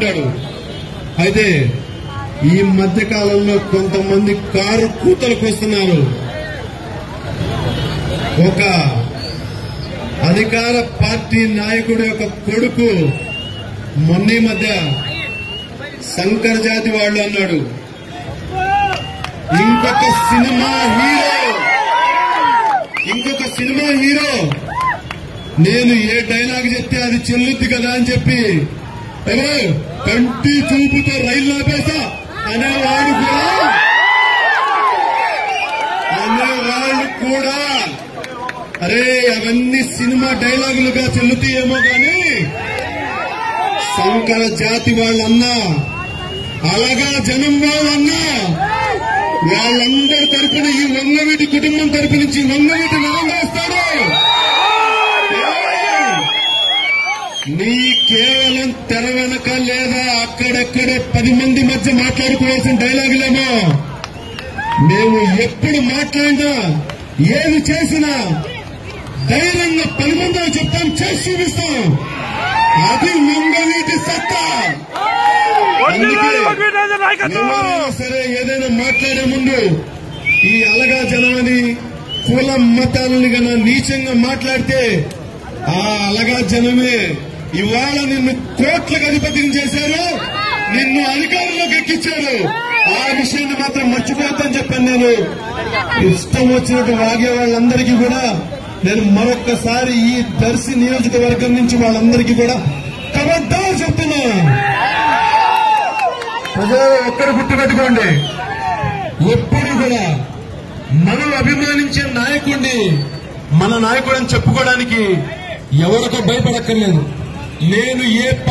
ఉంటాడు అయితే ఈ మధ్య కాలంలో కొంతమంది కారు కూతలకు వస్తున్నారు. ఒక అధికార పార్టీ నాయకుడు యొక్క కొడుకు మొన్న మధ్య శంకర్ జాతి వాళ్ళు అన్నాడు. ఇంకొక సినిమా హీరో ఇంకొక సినిమా హీరో నేను ఏ డైలాగ్ చెప్తే అది చెల్లుద్ది కదా అని చెప్పి ఎవరు కంటి చూపుతో రైలు ఆపేసా? అనేవాడు కూడా. అనేవాళ్ళు కూడా. అరే అవన్నీ సినిమా డైలాగులుగా చెల్లుతాయేమో కానీ సంకర జాతి వాళ్ళన్నా అలాగా జనం వాళ్ళన్నా వాళ్ళందరి తరపున ఈ వంగవీటి కుటుంబం తరపు నుంచి వంగవీటి నరం నీ కేవలం తెర వెనక లేదా అక్కడక్కడే పది మంది మధ్య మాట్లాడుకోవాల్సిన డైలాగులేమో మేము ఎప్పుడు మాట్లాడినా ఏది చేసినా ధైర్యంగా పది మందిలో చెప్తాం చేసి చూపిస్తాం. అది మంగవీటి సత్తా. సరే ఏదైనా మాట్లాడే ముందు ఈ అలగా జనాన్ని కులం మతాలని గన నీచంగా మాట్లాడితే ఆ అలగా జనమే ఇవాళ నిన్ను కోట్లకు అధిపతిని చేశారు. నిన్ను అధికారంలోకి ఎక్కించారు ఆ విషయాన్ని మాత్రం మర్చిపోతాను చెప్పాను నేను. ఇష్టం వచ్చినట్టు వాగే వాళ్ళందరికీ కూడా నేను మరొక్కసారి ఈ దర్శి నియోజకవర్గం నుంచి వాళ్ళందరికీ కూడా కబడ్డారు చెప్తున్నా. ప్రజలు ఒక్కరు గుర్తుపెట్టుకోండి. ఎప్పుడు కూడా మనం అభిమానించే నాయకుడిని మన నాయకుడని చెప్పుకోవడానికి ఎవరికో భయపడక్కర్లేదు. నేను ఏ పార్టీ